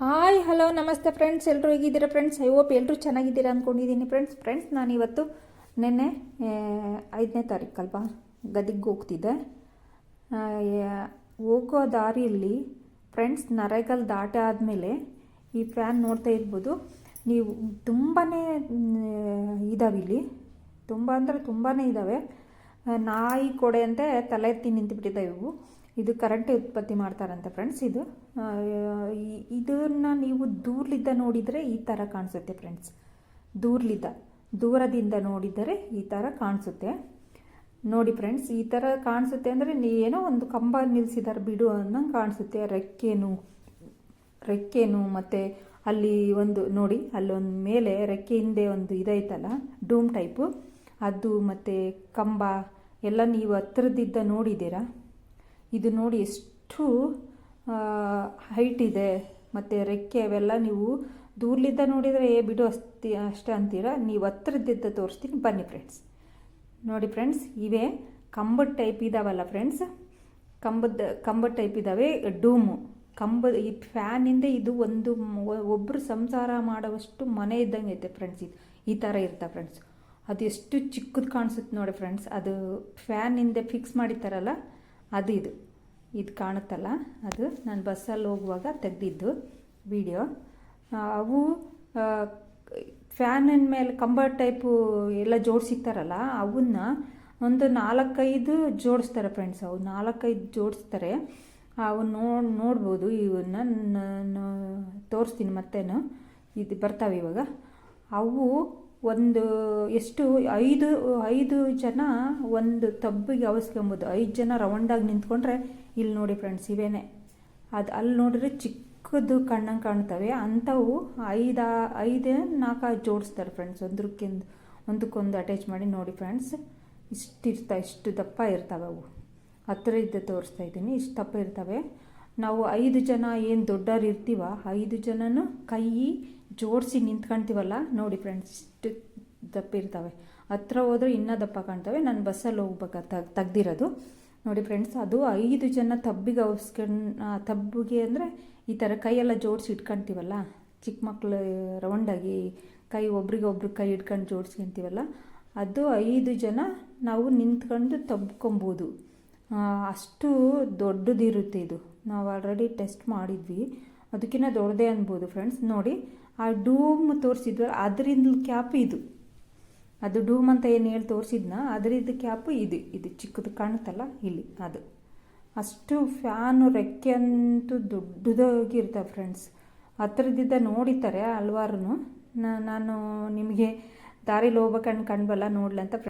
Hi hello ನಮಸ್ತೆ friends ಎಲ್ಲರೂ ಹೇಗಿದ್ದೀರಾ ಫ್ರೆಂಡ್ಸ್ ಐ ಹೋಪ್ ಎಲ್ಲರೂ ಚೆನ್ನಾಗಿದ್ದೀರಾ ಅಂದ್ಕೊಂಡಿದ್ದೀನಿ ಫ್ರೆಂಡ್ಸ್ ಫ್ರೆಂಡ್ಸ್ ನಾನಿವತ್ತು ನಿನ್ನೆ ಐದನೇ ತಾರೀಕಲ್ವಾ, ಗದಿಗೆ ಹೋಗ್ತಿದ್ದೆ. ಹೋಗೋ ದಾರಿಯಲ್ಲಿ ಫ್ರೆಂಡ್ಸ್ ನರೇಗಲ್ ದಾಟ ಆದಮೇಲೆ ಈ ಫ್ಯಾನ್ ನೋಡ್ತಾ ಇರ್ಬೋದು. ನೀವು ತುಂಬಾ ಇದಾವೆ ಇಲ್ಲಿ. ತುಂಬ ಅಂದರೆ ತುಂಬಾ ಇದ್ದಾವೆ ನಾಯಿ ಕೊಡೆ ಅಂತೆ ತಲೆ ಎತ್ತಿ ನಿಂತುಬಿಟ್ಟಿದ್ದಾವೆ ಇವು. ಇದು ಕರೆಂಟ್ ಉತ್ಪತ್ತಿ ಮಾಡ್ತಾರಂತೆ ಫ್ರೆಂಡ್ಸ್ ಇದು. ಇದನ್ನು ನೀವು ದೂರ್ಲಿದ್ದ ನೋಡಿದರೆ ಈ ಥರ ಕಾಣಿಸುತ್ತೆ ಫ್ರೆಂಡ್ಸ್ ದೂರ್ಲಿದ್ದ, ದೂರದಿಂದ ನೋಡಿದರೆ ಈ ಥರ ಕಾಣಿಸುತ್ತೆ. ನೋಡಿ ಫ್ರೆಂಡ್ಸ್ ಈ ಥರ ಕಾಣಿಸುತ್ತೆ ಅಂದರೆ ಏನೋ ಒಂದು ಕಂಬ ನಿಲ್ಲಿಸಿದಾರೆ ಬಿಡು ಅನ್ನಂಗೆ ಕಾಣಿಸುತ್ತೆ. ರೆಕ್ಕೆನು ರೆಕ್ಕೆನು ಮತ್ತು ಅಲ್ಲಿ ಒಂದು, ನೋಡಿ ಅಲ್ಲೊಂದು ಮೇಲೆ ರೆಕ್ಕೆ ಹಿಂದೆ ಒಂದು ಇದೈತಲ್ಲ ಡೂಮ್ ಟೈಪು. ಅದು ಮತ್ತು ಕಂಬ, ಎಲ್ಲ ನೀವು ಹತ್ರದಿದ್ದ ನೋಡಿದ್ದೀರಾ? ಇದು ನೋಡಿ ಎಷ್ಟು ಹೈಟ್ ಇದೆ. ಮತ್ತು ರೆಕ್ಕೆ ಅವೆಲ್ಲ ನೀವು ದೂರ್ಲಿದ್ದ ನೋಡಿದರೆ, ಏ, ಬಿಡು ಅಸ್ತಿ, ಅಷ್ಟೇ ಅಂತೀರಾ? ನೀವು ಹತ್ರದಿದ್ದ ತೋರಿಸ್ತೀನಿ, ಬನ್ನಿ ಫ್ರೆಂಡ್ಸ್ ನೋಡಿ ಫ್ರೆಂಡ್ಸ್ ಇವೇ ಕಂಬದ ಟೈಪ್ ಇದಾವಲ್ಲ ಫ್ರೆಂಡ್ಸ್ ಕಂಬದ ಕಂಬದ ಟೈಪ್ ಇದ್ದಾವೆ ಡೂಮು. ಕಂಬದ, ಈ ಫ್ಯಾನಿಂದ ಇದು ಒಂದು ಒಬ್ಬರು ಸಂಸಾರ ಮಾಡುವಷ್ಟು ಮನೆ ಇದ್ದಂಗೆ ಐತೆ ಫ್ರೆಂಡ್ಸ್ ಇದು. ಈ ಥರ ಇರ್ತಾ ಫ್ರೆಂಡ್ಸ್ ಅದು ಎಷ್ಟು ಚಿಕ್ಕದು ಕಾಣಿಸುತ್ತೆ ನೋಡಿ ಫ್ರೆಂಡ್ಸ್ ಅದು ಫ್ಯಾನಿಂದ ಫಿಕ್ಸ್ ಮಾಡಿರ್ತಾರಲ್ಲ ಅದು ಇದು. ಇದು ಕಾಣುತ್ತಲ್ಲ? ಅದು ನಾನು ಬಸ್ಸಲ್ಲಿ ಹೋಗುವಾಗ ತೆಗೆದಿದ್ದು ವಿಡಿಯೋ ಅವು ಫ್ಯಾನಿನ ಮೇಲೆ ಕಂಬ ಟೈಪು ಎಲ್ಲ ಜೋಡಿಸಿರ್ತಾರಲ್ಲ ಅವನ್ನ ಒಂದು ನಾಲ್ಕೈದು ಜೋಡಿಸ್ತಾರೆ ಫ್ರೆಂಡ್ಸ್ ಅವು ನಾಲ್ಕೈದು ಜೋಡಿಸ್ತಾರೆ. ಅವು ನೋಡ್ ನೋಡ್ಬೋದು, ಇವನ್ನ ನಾನು ತೋರಿಸ್ತೀನಿ ಮತ್ತೇನು. ಇದು ಬರ್ತಾವೆ ಇವಾಗ. ಅವು ಒಂದು ಎಷ್ಟು ಐದು ಐದು ಜನ ಒಂದು ತಬ್ಬಿಗೆ ಅವಸ್ಕೊಂಬೋದು ಐದು ಜನ ರೌಂಡಾಗಿ ನಿಂತ್ಕೊಂಡ್ರೆ ಇಲ್ಲಿ ನೋಡಿ ಫ್ರೆಂಡ್ಸ್ ಇವೇನೆ. ಅದು ಅಲ್ಲಿ ನೋಡಿದ್ರೆ ಚಿಕ್ಕದು ಕಣ್ಣಂಗೆ ಕಾಣ್ತವೆ. ಅಂಥವು ಐದು ಐದು ನಾಲ್ಕು ಜೋಡಿಸ್ತಾರೆ ಫ್ರೆಂಡ್ಸ್ ಒಂದಕ್ಕಿಂದು ಒಂದಕ್ಕೊಂದು ಅಟ್ಯಾಚ್ ಮಾಡಿ ನೋಡಿ ಫ್ರೆಂಡ್ಸ್ ಇಷ್ಟು ಇರ್ತಾ ಇಷ್ಟು ದಪ್ಪ ಇರ್ತವೆ ಅವು. ಹತ್ತಿರ ಇದ್ದ ತೋರಿಸ್ತಾ ಇದ್ದೀನಿ. ಇಷ್ಟು ದಪ್ಪ ಇರ್ತವೆ. ನಾವು ಐದು ಜನ ಏನು ದೊಡ್ಡವ್ರು ಇರ್ತೀವ ಐದು ಜನನೂ ಕೈ ಜೋಡಿಸಿ ನಿಂತ್ಕೊಂತೀವಲ್ಲ? ನೋಡಿ ಫ್ರೆಂಡ್ಸ್ ಇಷ್ಟು ದಪ್ಪ ಇರ್ತವೆ. ಹತ್ರ ಹೋದ್ರೆ ಇನ್ನೂ ದಪ್ಪ ಕಾಣ್ತವೆ. ನಾನು ಬಸ್ಸಲ್ಲಿ ಹೋಗ್ಬೇಕಾ ತಗ್ ತೆಗ್ದಿರೋದು. ನೋಡಿ ಫ್ರೆಂಡ್ಸ್ ಅದು ಐದು ಜನ ತಬ್ಬಿಗೆ ಅವಸ್ಕೊಂಡು ತಬ್ಬಿಗೆ ಅಂದರೆ ಈ ಥರ ಕೈಯೆಲ್ಲ ಜೋಡಿಸಿ ಇಟ್ಕೊಂತೀವಲ್ಲ? ಚಿಕ್ಕ ಮಕ್ಕಳು ರೌಂಡಾಗಿ ಕೈ ಒಬ್ರಿಗೆ ಒಬ್ರಿಗೆ ಕೈ ಇಟ್ಕೊಂಡು ಜೋಡಿಸ್ಕೊಂತೀವಲ್ಲ ಅದು ಐದು ಜನ ನಾವು ನಿಂತ್ಕೊಂಡು ತಬ್ಕೊಬೋದು. ಅಷ್ಟು ದೊಡ್ಡದಿರುತ್ತೆ ಇದು. ನಾವು ಆಲ್ರೆಡಿ ಟೆಸ್ಟ್ ಮಾಡಿದ್ವಿ. ಅದಕ್ಕಿಂತ ದೊಡ್ಡದೇ ಅನ್ಬೋದು ಫ್ರೆಂಡ್ಸ್ ನೋಡಿ, ಆ ಡೂಮ್ ತೋರಿಸಿದ್ವಲ್ಲ ಅದರಿಂದ ಕ್ಯಾಪ್ ಇದು. ಅದು ಡೂಮ್ ಅಂತ ಏನು ಹೇಳಿ ತೋರಿಸಿದ್ನ, ಅದರಿಂದ ಕ್ಯಾಪ್ ಇದು ಇದು ಚಿಕ್ಕದು ಕಾಣುತ್ತಲ್ಲ, ಇಲ್ಲಿ, ಅದು. ಅಷ್ಟು ಫ್ಯಾನು ರೆಕ್ಕೆ ಅಂತೂ ದೊಡ್ಡದಾಗಿರ್ತವೆ ಫ್ರೆಂಡ್ಸ್ ಹತ್ರದಿಂದ ನೋಡಿತಾರೆ ಹಲ್ವಾರು ನಾನು ನಿಮಗೆ ದಾರಿಲಿ ಹೋಗ್ಬೇಕಂಡು ಕಂಡ್ಬಲ್ಲ ನೋಡ್ಲಂತ